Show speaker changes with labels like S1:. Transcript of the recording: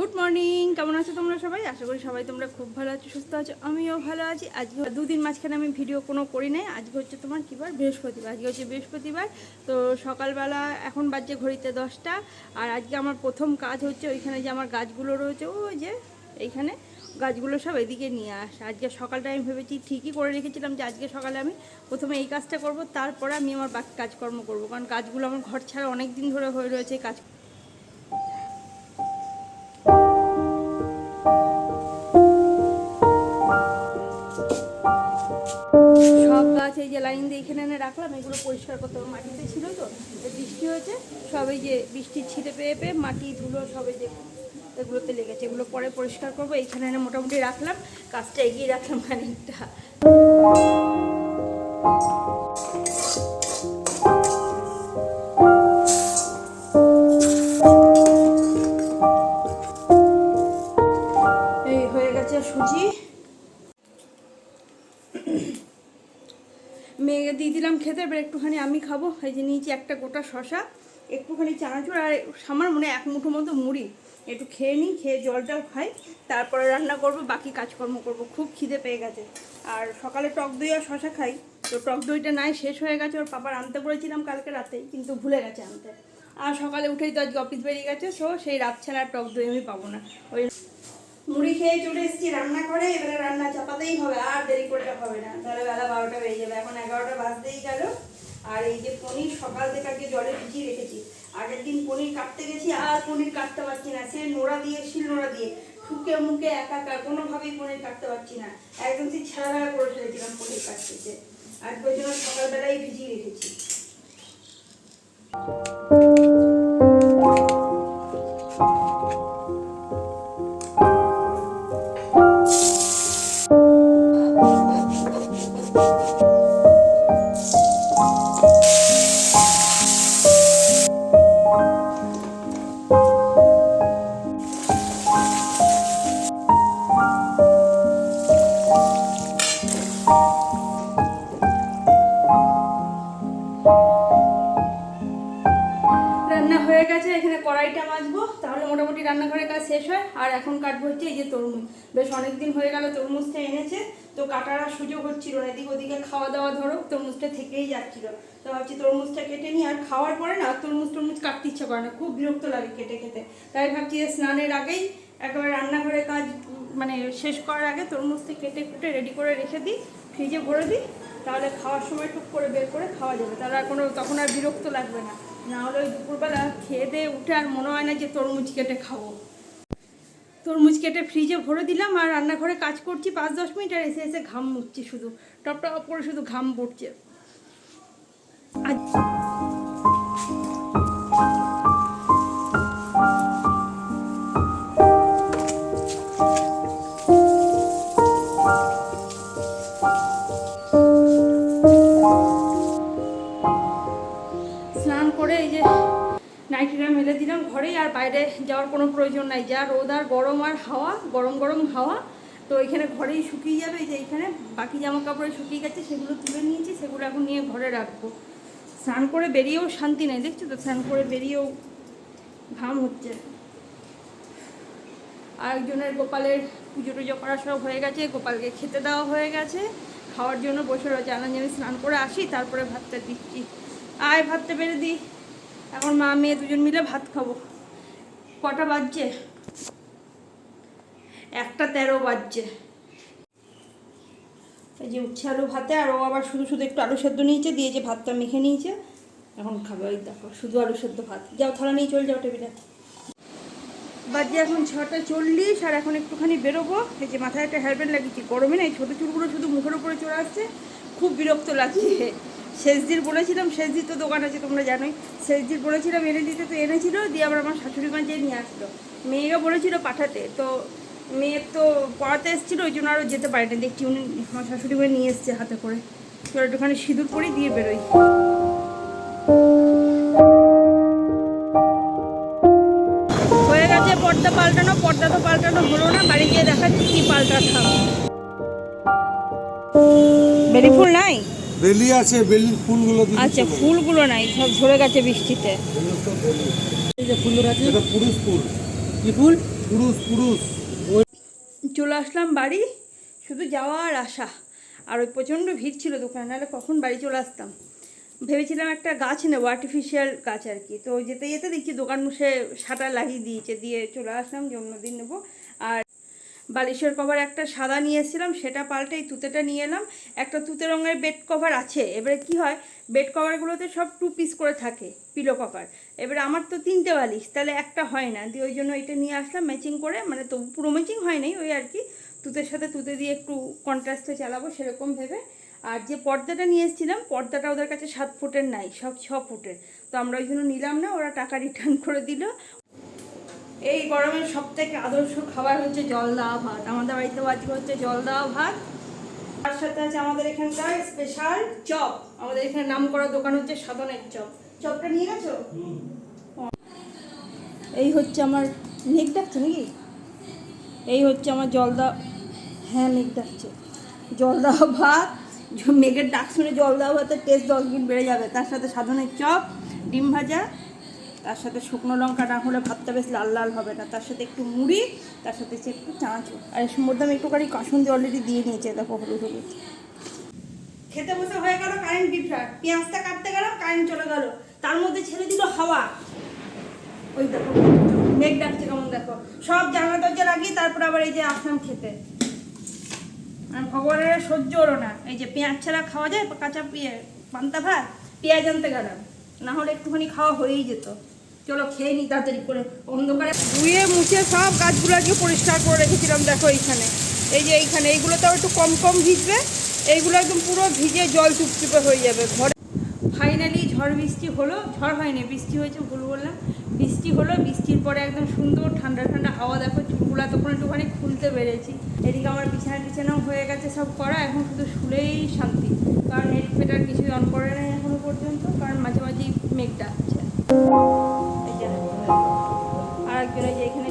S1: Good morning কেমন আছো তোমরা সবাই? আশা করি সবাই তোমরা খুব ভালো আছো, সুস্থ আছো, আমিও ভালো আছি। আজকে দুদিন মাঝখানে আমি ভিডিও কোনো করি নাই। আজকে হচ্ছে তোমার কী বার? বৃহস্পতিবার। আজকে হচ্ছে বৃহস্পতিবার। তো সকালবেলা এখন বাজছে ঘড়িতে দশটা। আর আজকে আমার প্রথম কাজ হচ্ছে ওইখানে যে আমার গাছগুলো রয়েছে, ওই যে এইখানে গাছগুলো সব এদিকে নিয়ে আসা। আজকে সকালটা আমি ভেবেছি ঠিকই করে রেখেছিলাম যে আজকে সকালে আমি প্রথমে এই কাজটা করব, তারপরে আমি আমার বাকি কাজকর্ম করব। কারণ গাছগুলো আমার ঘর ছাড়া অনেক দিন ধরে হয়ে রয়েছে কাজ এই যে লাইন দিয়ে এখানে এনে রাখলাম, এগুলো পরিষ্কার করতে হবে। মাটিতে ছিল তো বৃষ্টি হয়েছে, সব এই যে বৃষ্টির ছিটে পেয়ে পেয়ে মাটি, ধুলো সব যে এগুলোতে লেগেছে। এগুলো পরে পরিষ্কার করব এইখানে এনে মোটামুটি রাখলাম, কাজটা এগিয়ে রাখলাম খানিকটা। মেয়েকে দিয়ে দিলাম খেতে, এবার একটুখানি আমি খাব। এই যে নিয়েছি একটা গোটা শশা একটুখানি চানাচুর আর সামার মনে এক মুঠো মতো মুড়ি। একটু খেয়ে নিই, খেয়ে জলটাও খাই। তারপরে রান্না করব, বাকি কাজকর্ম করব। খুব খিদে পেয়ে গেছে। আর সকালে টক দই আর শশা খাই। তো টক দইটা নাই, শেষ হয়ে গেছে। ওর পাপার আনতে বলেছিলাম কালকে রাতেই, কিন্তু ভুলে গেছে আনতে। আর সকালে উঠেই তো আজকে অফিস বেরিয়ে গেছে, সো সেই রাত ছাড়া টক দই আমি পাবো না। ওই মুড়ি খেয়ে চলে এসেছি রান্না করে এবারে রান্না চাপাতেই হবে, আর দেরি করলে হবে না। তাহলে বেলা বারোটা বেজে যাবে। এখন এগারোটা বাজতেই গেল, আর এই যে পনির সকাল থেকে আগে জলে ভিজিয়ে রেখেছি। আগের দিন পনির কাটতে গেছি, আর পনির কাটতে পারছি না। সে নোড়া দিয়ে, শিল নোড়া দিয়ে ঠুকে মুখে একাকার কোনোভাবেই পনির কাটতে পারছি না। একদম সেই ছেঁড়া করে ফেলেছিলাম পনির কাটতেছে আর ওই জন্য সকালবেলায় ভিজিয়ে রেখেছি। তাহলে মোটামুটি রান্নাঘরের কাজ শেষ হয়, আর এখন কাটবো হচ্ছে এই যে তরমুজ। বেশ অনেক দিন হয়ে গেল তরমুজটা এনেছে, তো কাটার আর সুযোগ হচ্ছিল না, এদিক ওদিকে খাওয়া দাওয়া ধরো, তরমুজটা থেকেই যাচ্ছিল। তো ভাবছি তরমুজটা কেটে নিই, আর খাওয়ার পরে না তরমুজ তরমুজ কাটতে ইচ্ছা করে না, খুব বিরক্ত লাগে কেটে খেতে। তাই ভাবছি যে স্নানের আগেই একেবারে রান্নাঘরের কাজ মানে শেষ করার আগে তরমুজটা কেটে কুটে রেডি করে রেখে দিই, ফ্রিজে ভরে দিই, তাহলে খাওয়ার সময় টুক করে বের করে খাওয়া যাবে, তাহলে আর কোনো, তখন আর বিরক্ত লাগবে না। না হলে ওই দুপুরবেলা খেয়ে দিয়ে উঠে আর মনে হয় না যে তরমুজ কেটে খাব। তরমুজ কেটে ফ্রিজে ভরে দিলাম আর রান্নাঘরে কাজ করছি পাঁচ দশ মিনিট আর এসে এসে ঘাম মুছছি শুধু। টপ টপ করে শুধু ঘাম পড়ছে। আজ মেলে দিলাম ঘরেই আর বাইরে যাওয়ার কোনো প্রয়োজন নাই। যা রোদ আর গরম আর হাওয়া, গরম গরম হাওয়া, তো এখানে ঘরেই শুকিয়ে যাবে। যে এখানে বাকি জামা কাপড়ে শুকিয়ে গেছে, সেগুলো তুলে নিয়েছি, সেগুলো এখন নিয়ে ঘরে রাখব। স্নান করে বেরিয়েও শান্তি নেই, দেখছ তো? স্নান করে বেরিয়েও ঘাম হচ্ছে। আর একজনের গোপালের পুজো টুজো করা সব হয়ে গেছে, গোপালকে খেতে দেওয়া হয়ে গেছে। খাওয়ার জন্য বসে রয়েছে। আমি স্নান করে আসি, তারপরে ভাতটা দিচ্ছি। আয়, ভাতটা বেড়ে দিই। এখন মা, মেয়ে দুজন মিলে ভাত খাব। কটা বাজছে? একটা তেরো বাজছে। এই যে উচ্ছে আলু ভাতে, আর ও আবার শুধু শুধু একটু আলু সেদ্ধ নিয়েছে, দিয়ে যে ভাতটা মেখে নিয়েছে, এখন খাবে। ওই দেখো, শুধু আলু সেদ্ধ ভাত। যাও, থালা নিয়ে চলে যাও টেবিলে। বাজে এখন ছটা চল্লিশ, আর এখন একটুখানি বেরোবো। এই যে মাথায় একটা হেয়ারব্যান্ড লাগিয়েছি। গরমে না, এই ছোটো চুলগুলো শুধু মুখের উপরে চলে আসছে। খুব বিরক্ত লাগছে। শেষদির বলেছিলাম শেষদির তো দোকান আছে তোমরা জানোই। শেষদির বলেছিলাম, এনে দিতে তো এনেছিল, দিয়ে আবার আমার শাশুড়ি মা যেয়ে নিয়ে আসলো। মেয়েও বলেছিল পাঠাতে, তো মেয়ের তো পড়াতে এসেছিল, ওই জন্য আরও যেতে পারেনি। দেখছি উনি আমার শাশুড়ি মা নিয়ে এসছে হাতে করে। তো একটুখানি সিঁদুর পরে, দিয়ে বেরোই। হয়ে গেছে, পর্দা পাল্টানো, পর্দা তো পাল্টানো হলো না, বাড়ি গিয়ে দেখাচ্ছি কি পাল্টাতাম বেলি ফুল নাই?
S2: বেলি আছে বেলির ফুলগুলো
S1: আচ্ছা ফুলগুলো নাই সব ঝরে গেছে বৃষ্টিতে।
S2: এটা পুরুষ ফুল।
S3: কি ফুল?
S2: পুরুষ পুরুষ।
S1: চলে আসলাম বাড়ি শুধু যাওয়া আর আসা। আর ওই প্রচণ্ড ভিড় ছিল দোকানে নাহলে কখন বাড়ি চলে আসতাম। ভেবেছিলাম একটা গাছ নেব আর্টিফিশিয়াল গাছ আর কি। তো যেতে যেতে দেখছি দোকান মুসে শাটার লাগিয়ে দিয়েছে দিয়ে চলে আসলাম যে অন্যদিন নেব। আর বালিশের কভার একটা সাদা নিয়ে এসেছিলাম সেটা পাল্টে এই তুতেটা নিয়ে এলাম। একটা তুতে রঙের বেড কভার আছে, এবারে কি হয়, বেড কভারগুলোতে সব টু পিস করে থাকে, পিলো কভার। এবারে আমার তো তিনটে বালিশ, তাহলে একটা হয় না, দিয়ে ওই জন্য এটা নিয়ে আসলাম ম্যাচিং করে মানে তো পুরো ম্যাচিং হয় নাই ওই আর কি। তুতের সাথে তুতে দিয়ে একটু কন্ট্রাস্টে চালাবো সেরকম ভেবে। আর যে পর্দাটা নিয়ে এসেছিলাম, পর্দাটা ওদের কাছে সাত ফুটের নাই, সব ছ ফুটের। তো আমরা ওই জন্য নিলাম না, ওরা টাকা রিটার্ন করে দিল এই গরমের সব থেকে আদর্শ খাবার হচ্ছে জল দেওয়া ভাত। আমাদের বাড়িতে আজকে হচ্ছে জল দেওয়া ভাত। তার সাথে আছে আমাদের এখানকার স্পেশাল চপ। আমাদের এখানে নাম করা দোকান হচ্ছে সাধনের চপ। চপটা নিয়ে গেছো? এই হচ্ছে আমার নেক ডাকছে নাকি? এই হচ্ছে আমার জল দেওয়া হ্যাঁ মেঘ ডাকছে। জল দেওয়া ভাত মেঘের ডাক শুনে জল দেওয়া ভাতের টেস্ট দশ গুণ বেড়ে যাবে। তার সাথে সাধনের চপ, ডিম ভাজা তার সাথে শুকনো লঙ্কা না হলে ভাতটা বেশ লাল লাল হবে না। তার সাথে একটু মুড়ি, তার সাথে একটু চাঁচু আর এর মধ্যে আমি একটুখানি কাসুন্দি অলরেডি দিয়ে নিয়েছে, দেখো হলুদ হলুদ। খেতে বসে হয়ে গেল কারেন্ট বিভ্রাট পেঁয়াজটা কাটতে গেলাম কারেন্ট চলে গেল। তার মধ্যে ছেড়ে দিল হাওয়া। ওই দেখো, মেঘ ডাকছে কেমন দেখো। সব জানলা দরজা লাগিয়ে তারপর আবার এই যে আসলাম খেতে। আর ভগবানের সহ্য হলো না। এই যে পেঁয়াজ ছাড়া খাওয়া যায়, কাঁচা পেঁয়াজ, পান্তা ভাত, পেঁয়াজ আনতে গেলাম। না হলে একটুখানি খাওয়া হয়েই যেত। চলো খেয়ে নি তাড়াতাড়ি করে। অন্ধকারে ধুয়ে মুছে সব গাছগুলোকে পরিষ্কার করে রেখেছিলাম দেখো এইখানে। এই যে এইখানে এইগুলো তো একটু কম কম ভিজবে এইগুলো একদম পুরো ভিজে জল চুপচুপে হয়ে যাবে ঘরে। ফাইনালি ঝড় বৃষ্টি হলো ঝড় হয়নি বৃষ্টি হয়েছে ভুল বললাম। বৃষ্টি হলো বৃষ্টির পরে একদম সুন্দর ঠান্ডা ঠান্ডা হাওয়া দেখো চুলগুলা তখন একটুখানি খুলতে পেরেছি। এদিকে আমার বিছানা টিছানাও হয়ে গেছে সব করা এখন শুধু শুলেই শান্তি। কারণ নেট ফেটার কিছুই অন করে নাই এখনও পর্যন্ত কারণ মাঝে মাঝেই মেঘটা আছে তারপরে যে এখানে